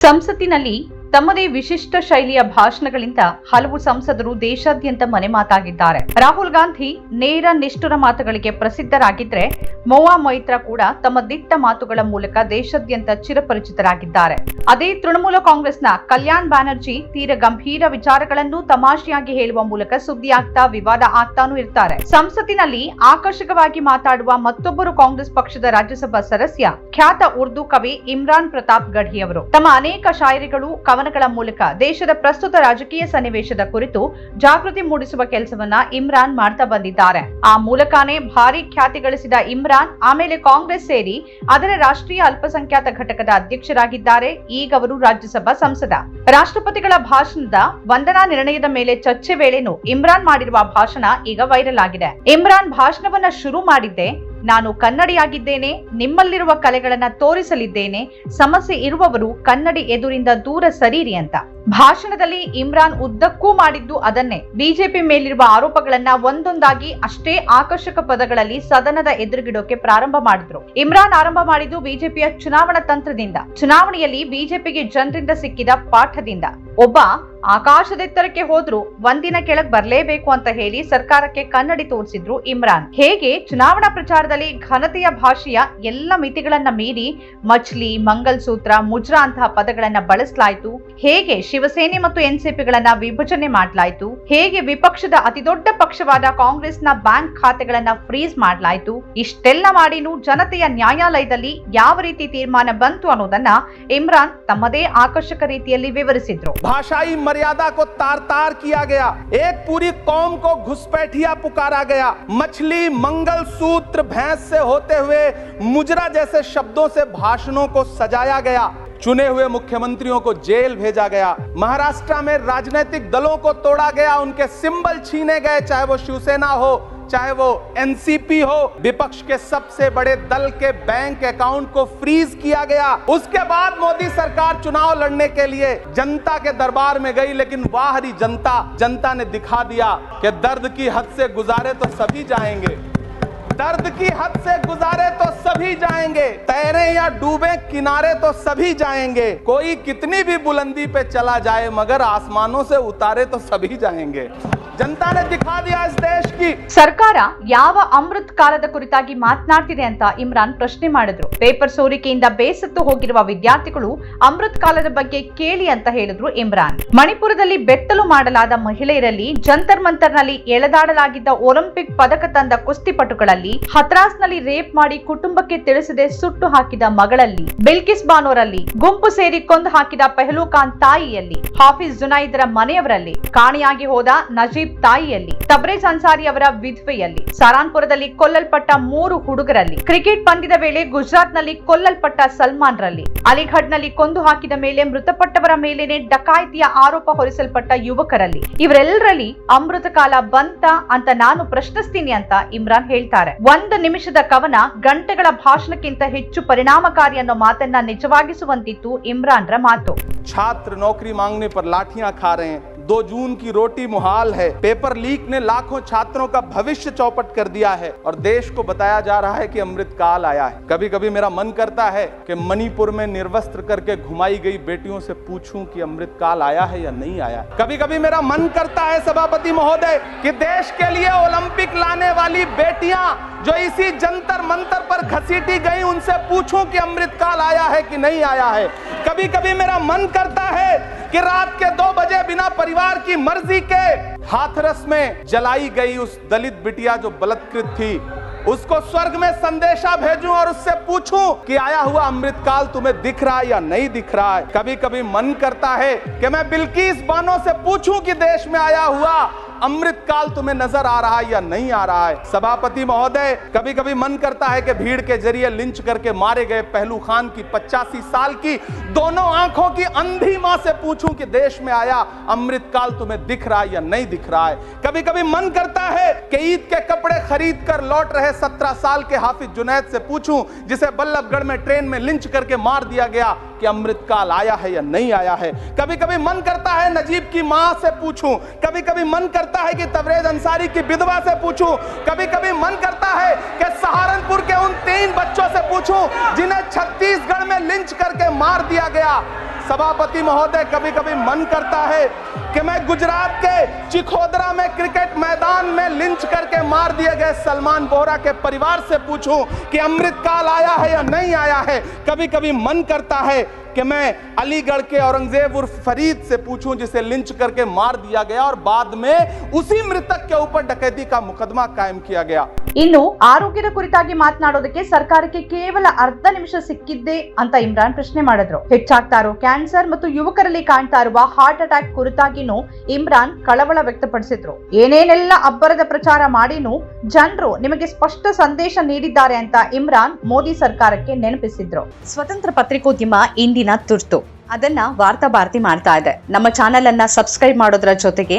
ಸಂಸತ್ತಿನಲ್ಲಿ ತಮ್ಮದೇ ವಿಶಿಷ್ಟ ಶೈಲಿಯ ಭಾಷಣಗಳಿಂದ ಹಲವು ಸಂಸದರು ದೇಶಾದ್ಯಂತ ಮನೆ ಮಾತಾಗಿದ್ದಾರೆ. ರಾಹುಲ್ ಗಾಂಧಿ ನೇರ ನಿಷ್ಠುರ ಮಾತುಗಳಿಗೆ ಪ್ರಸಿದ್ಧರಾಗಿದ್ದರೆ ಮೋವಾ ಮೈತ್ರ ಕೂಡ ತಮ್ಮ ದಿಟ್ಟ ಮಾತುಗಳ ಮೂಲಕ ದೇಶಾದ್ಯಂತ ಚಿರಪರಿಚಿತರಾಗಿದ್ದಾರೆ. ಅದೇ ತೃಣಮೂಲ ಕಾಂಗ್ರೆಸ್ನ ಕಲ್ಯಾಣ್ ಬ್ಯಾನರ್ಜಿ ತೀರ ಗಂಭೀರ ವಿಚಾರಗಳನ್ನು ತಮಾಷೆಯಾಗಿ ಹೇಳುವ ಮೂಲಕ ಸುದ್ದಿಯಾಗ್ತಾ ವಿವಾದ ಆಗ್ತಾನೂ ಇರ್ತಾರೆ. ಸಂಸತ್ತಿನಲ್ಲಿ ಆಕರ್ಷಕವಾಗಿ ಮಾತಾಡುವ ಮತ್ತೊಬ್ಬರು ಕಾಂಗ್ರೆಸ್ ಪಕ್ಷದ ರಾಜ್ಯಸಭಾ ಸದಸ್ಯ ಖ್ಯಾತ ಉರ್ದು ಕವಿ ಇಮ್ರಾನ್ ಪ್ರತಾಪ್ ಗಢಿಯವರು ತಮ್ಮ ಅನೇಕ ಶಾಯರಿಗಳು ಕವನಗಳ ಮೂಲಕ ದೇಶದ ಪ್ರಸ್ತುತ ರಾಜಕೀಯ ಸನ್ನಿವೇಶದ ಕುರಿತು ಜಾಗೃತಿ ಮೂಡಿಸುವ ಕೆಲಸವನ್ನ ಇಮ್ರಾನ್ ಮಾಡ್ತಾ ಬಂದಿದ್ದಾರೆ. ಆ ಮೂಲಕನೇ ಭಾರಿ ಖ್ಯಾತಿ ಗಳಿಸಿದ ಇಮ್ರಾನ್, ಆಮೇಲೆ ಕಾಂಗ್ರೆಸ್ ಸೇರಿ ಅದರ ರಾಷ್ಟ್ರೀಯ ಅಲ್ಪಸಂಖ್ಯಾತ ಘಟಕದ ಅಧ್ಯಕ್ಷರಾಗಿದ್ದಾರೆ. ಈಗ ಅವರು ರಾಜ್ಯಸಭಾ ಸಂಸದ. ರಾಷ್ಟ್ರಪತಿಗಳ ಭಾಷಣದ ವಂದನಾ ನಿರ್ಣಯದ ಮೇಲೆ ಚರ್ಚೆ ವೇಳೆನೂ ಇಮ್ರಾನ್ ಮಾಡಿರುವ ಭಾಷಣ ಈಗ ವೈರಲ್ ಆಗಿದೆ. ಇಮ್ರಾನ್ ಭಾಷಣವನ್ನ ಶುರು ಮಾಡಿದ್ದೆ ನಾನು ಕನ್ನಡಿಯಾಗಿದ್ದೇನೆ, ನಿಮ್ಮಲ್ಲಿರುವ ಕಲೆಗಳನ್ನ ತೋರಿಸಲಿದ್ದೇನೆ, ಸಮಸ್ಯೆ ಇರುವವರು ಕನ್ನಡಿ ಎದುರಿಂದ ದೂರ ಸರೀರಿ ಅಂತ. ಭಾಷಣದಲ್ಲಿ ಇಮ್ರಾನ್ ಉದ್ದಕ್ಕೂ ಮಾಡಿದ್ದು ಅದನ್ನೇ. ಬಿಜೆಪಿ ಮೇಲಿರುವ ಆರೋಪಗಳನ್ನ ಒಂದೊಂದಾಗಿ ಅಷ್ಟೇ ಆಕರ್ಷಕ ಪದಗಳಲ್ಲಿ ಸದನದ ಎದುರುಗಿಡೋಕೆ ಪ್ರಾರಂಭ ಮಾಡಿದ್ರು. ಇಮ್ರಾನ್ ಆರಂಭ ಮಾಡಿದ್ದು ಬಿಜೆಪಿಯ ಚುನಾವಣಾ ತಂತ್ರದಿಂದ. ಚುನಾವಣೆಯಲ್ಲಿ ಬಿಜೆಪಿಗೆ ಜನರಿಂದ ಸಿಕ್ಕಿದ ಪಾಠದಿಂದ. ಒಬ್ಬ ಆಕಾಶದೆತ್ತರಕ್ಕೆ ಹೋದ್ರು, ಒಂದಿನ ಕೆಳಗ್ ಬರ್ಲೇಬೇಕು ಅಂತ ಹೇಳಿ ಸರ್ಕಾರಕ್ಕೆ ಕನ್ನಡಿ ತೋರಿಸಿದ್ರು ಇಮ್ರಾನ್. ಹೇಗೆ? ಚುನಾವಣಾ ಪ್ರಚಾರದಲ್ಲಿ ಘನತೆಯ ಭಾಷೆಯ ಎಲ್ಲ ಮಿತಿಗಳನ್ನ ಮೀರಿ ಮಚ್ಲಿ, ಮಂಗಲ್ಸೂತ್ರ, ಮುಜ್ರಾ ಅಂತಹ ಪದಗಳನ್ನ ಬಳಸಲಾಯಿತು? ಹೇಗೆ ಶಿವಸೇನೆ ಮತ್ತು ಎನ್ಸಿಪಿಗಳನ್ನ ವಿಭಜನೆ ಮಾಡಲಾಯಿತು? ಹೇಗೆ ವಿಪಕ್ಷದ ಅತಿದೊಡ್ಡ ಪಕ್ಷವಾದ ಕಾಂಗ್ರೆಸ್ನ ಬ್ಯಾಂಕ್ ಖಾತೆಗಳನ್ನ ಫ್ರೀಸ್ ಮಾಡಲಾಯಿತು? ಇಷ್ಟೆಲ್ಲ ಮಾಡಿನೂ ಜನತೆಯ ನ್ಯಾಯಾಲಯದಲ್ಲಿ ಯಾವ ರೀತಿ ತೀರ್ಮಾನ ಬಂತು ಅನ್ನೋದನ್ನ ಇಮ್ರಾನ್ ತಮ್ಮದೇ ಆಕರ್ಷಕ ರೀತಿಯಲ್ಲಿ ವಿವರಿಸಿದ್ರು. भाषाई मर्यादा को तार तार किया गया। एक पूरी कौम को घुसपैठिया पुकारा गया। मछली, मंगल सूत्र, भैंस से होते हुए मुजरा जैसे शब्दों से भाषणों को सजाया गया। चुने हुए मुख्यमंत्रियों को जेल भेजा गया। महाराष्ट्र में राजनीतिक दलों को तोड़ा गया। उनके सिंबल छीने गए, चाहे वो शिवसेना हो चाहे वो एनसीपी हो, विपक्ष के सबसे बड़े दल के बैंक अकाउंट को फ्रीज किया गया। उसके बाद मोदी सरकार चुनाव लड़ने के लिए जनता के दरबार में गई, लेकिन बाहरी जनता जनता ने दिखा दिया कि दर्द की हद से गुजारे तो सभी जाएँगे। दर्द की हद से गुजारे तो सभी जाएँगे। तैरे या डूबे, किनारे तो सभी जाएँगे। कोई कितनी भी बुलंदी पे चला जाए, मगर आसमानों से उतारे तो सभी जाएँगे। ಜನತಾ ಸರ್ಕಾರ ಯಾವ ಅಮೃತ್ ಕಾಲದ ಕುರಿತಾಗಿ ಮಾತನಾಡ್ತಿದೆ ಅಂತ ಇಮ್ರಾನ್ ಪ್ರಶ್ನೆ ಮಾಡಿದ್ರು. ಪೇಪರ್ ಸೋರಿಕೆಯಿಂದ ಬೇಸತ್ತು ಹೋಗಿರುವ ವಿದ್ಯಾರ್ಥಿಗಳು ಅಮೃತ್ ಕಾಲದ ಬಗ್ಗೆ ಕೇಳಿ ಅಂತ ಹೇಳಿದ್ರು ಇಮ್ರಾನ್. ಮಣಿಪುರದಲ್ಲಿ ಬೆತ್ತಲು ಮಾಡಲಾದ ಮಹಿಳೆಯರಲ್ಲಿ ಜಂತರ್ ಮಂತರ್ನಲ್ಲಿ ಎಳೆದಾಡಲಾಗಿದ್ದ ಒಲಿಂಪಿಕ್ ಪದಕ ತಂದ ಕುಸ್ತಿಪಟುಗಳಲ್ಲಿ ಹತ್ರಾಸ್ನಲ್ಲಿ ರೇಪ್ ಮಾಡಿ ಕುಟುಂಬಕ್ಕೆ ತಿಳಿಸದೆ ಸುಟ್ಟು ಹಾಕಿದ ಮಗಳಲ್ಲಿ, ಬಿಲ್ಕಿಸ್ ಬಾನೋರಲ್ಲಿ ಗುಂಪು ಸೇರಿ ಕೊಂದು ಹಾಕಿದ ಪೆಹಲೂ ಖಾನ್ ತಾಯಿಯಲ್ಲಿ ಹಾಫೀಸ್ ಜುನೈದರ ಮನೆಯವರಲ್ಲಿ ಕಾಣಿಯಾಗಿ ಹೋದ ನಜೀಬ್ ತಾಯಿಯಲ್ಲಿ ತಬ್ರೇಜ್ ಅನ್ಸಾರಿ ಅವರ ವಿಧವೆಯಲ್ಲಿ, ಸಾರಾನ್ಪುರದಲ್ಲಿ ಕೊಲ್ಲಲ್ಪಟ್ಟ ಮೂರು ಹುಡುಗರಲ್ಲಿ, ಕ್ರಿಕೆಟ್ ಪಂದ್ಯದ ವೇಳೆ ಗುಜರಾತ್ನಲ್ಲಿ ಕೊಲ್ಲಲ್ಪಟ್ಟ ಸಲ್ಮಾನ್ ರಲ್ಲಿ ಅಲಿಘಡ್ನಲ್ಲಿ ಕೊಂದು ಹಾಕಿದ ಮೇಲೆ ಮೃತಪಟ್ಟವರ ಮೇಲೇನೆ ಡಕಾಯಿತಿಯ ಆರೋಪ ಹೊರಿಸಲ್ಪಟ್ಟ ಯುವಕರಲ್ಲಿ, ಇವರೆಲ್ಲರಲ್ಲಿ ಅಮೃತ ಕಾಲ ಬಂತ ಅಂತ ನಾನು ಪ್ರಶ್ನಿಸ್ತೀನಿ ಅಂತ ಇಮ್ರಾನ್ ಹೇಳ್ತಾರೆ. ಒಂದು ನಿಮಿಷದ ಕವನ ಗಂಟೆಗಳ ಭಾಷಣಕ್ಕಿಂತ ಹೆಚ್ಚು ಪರಿಣಾಮಕಾರಿ ಅನ್ನೋ ಮಾತನ್ನ ನಿಜವಾಗಿಸುವಂತಿತ್ತು ಇಮ್ರಾನ್ರ ಮಾತು. ಛಾತ್ರ ನೌಕರಿ ಮಾಂಗ್ನೆ ಪರ್ ಲಾಠಿಯಾ ಖಾ दो जून की रोटी मुहाल है। पेपर लीक ने लाखों छात्रों का भविष्य चौपट कर दिया है और देश को बताया जा रहा है कि अमृत काल आया है। कभी कभी मेरा मन करता है कि मणिपुर में निर्वस्त्र करके घुमाई गई बेटियों से पूछूँ कि अमृत काल आया है या नहीं आया। कभी कभी मेरा मन करता है सभापति महोदय कि देश के लिए ओलंपिक लाने वाली बेटियाँ जो इसी जंतर मंतर पर घसीटी गई, उनसे पूछूँ कि अमृत काल आया है कि नहीं आया है। कभी कभी मेरा मन करता है कि रात के दो बजे बिना परिवार की मर्ज़ी के हाथरस में जलाई गई उस दलित बिटिया जो बलात्कृत थी। उसको स्वर्ग में संदेशा भेजूं और उससे पूछूँ कि आया हुआ अमृत काल तुम्हें दिख रहा है या नहीं दिख रहा है। कभी कभी मन करता है कि मैं बिल्किस बानो से पूछूँ कि देश में आया हुआ अमृत काल तुम्हें नज़र आ रहा है या नहीं आ रहा है? सभापति महोदय कभी कभी मन करता है कि भीड़ के ज़रिए लिंच करके मारे गए पहलू खान की पचासी साल की दोनों आँखों की अंधी माँ से पूछूँ कि देश में आया अमृत काल तुम्हें दिख रहा है या नहीं दिख रहा है? कभी कभी मन करता है कि ईद के कपड़े खरीद कर लौट रहे सत्रह साल के हाफिज जुनैद से पूछूँ, जिसे बल्लभगढ़ में ट्रेन में लिंच करके मार दिया गया। कि अमृत काल आया है या नहीं आया है। कभी कभी मन करता है नजीब की माँ से पूछूँ। कभी कभी मन करता है कि तबरेज अंसारी की विधवा से पूछूँ। कभी कभी मन करता है कि सहारनपुर के उन तीन बच्चों से पूछूँ, जिन्हें छत्तीसगढ़ में लिंच करके मार दिया गया। सभापति महोदय कभी कभी मन करता है कि मैं गुजरात के चिखोदरा में क्रिकेट मैदान में लिंच करके मार दिए गए सलमान बोहरा के परिवार से पूछूँ कि अमृत काल आया है या नहीं आया है। कभी कभी मन करता है कि मैं अलीगढ़ के औरंगज़ेब उर्फ़ फरीद से पूछूँ जिसे लिंच करके मार दिया गया और बाद में उसी मृतक के ऊपर डकैती का मुकदमा कायम किया गया। ಇನ್ನು ಆರೋಗ್ಯದ ಕುರಿತಾಗಿ ಮಾತನಾಡೋದಕ್ಕೆ ಸರ್ಕಾರಕ್ಕೆ ಕೇವಲ ಅರ್ಧ ನಿಮಿಷ ಸಿಕ್ಕಿದ್ದೆ ಅಂತ ಇಮ್ರಾನ್ ಪ್ರಶ್ನೆ ಮಾಡಿದ್ರು. ಹೆಚ್ಚಾಗ್ತಾ ಇರೋ ಕ್ಯಾನ್ಸರ್ ಮತ್ತು ಯುವಕರಲ್ಲಿ ಕಾಣ್ತಾ ಇರುವ ಹಾರ್ಟ್ ಅಟ್ಯಾಕ್ ಕುರಿತಾಗಿನೂ ಇಮ್ರಾನ್ ಕಳವಳ ವ್ಯಕ್ತಪಡಿಸಿದ್ರು. ಏನೇನೆಲ್ಲ ಅಬ್ಬರದ ಪ್ರಚಾರ ಮಾಡಿನೂ ಜನರು ನಿಮಗೆ ಸ್ಪಷ್ಟ ಸಂದೇಶ ನೀಡಿದ್ದಾರೆ ಅಂತ ಇಮ್ರಾನ್ ಮೋದಿ ಸರ್ಕಾರಕ್ಕೆ ನೆನಪಿಸಿದ್ರು. ಸ್ವತಂತ್ರ ಪತ್ರಿಕೋದ್ಯಮ ಇಂದಿನ ತುರ್ತು. ಅದನ್ನ ವಾರ್ತಾ ಭಾರತಿ ಮಾಡ್ತಾ ಇದೆ. ನಮ್ಮ ಚಾನೆಲ್ ಅನ್ನ ಸಬ್ಸ್ಕ್ರೈಬ್ ಮಾಡೋದ್ರ ಜೊತೆಗೆ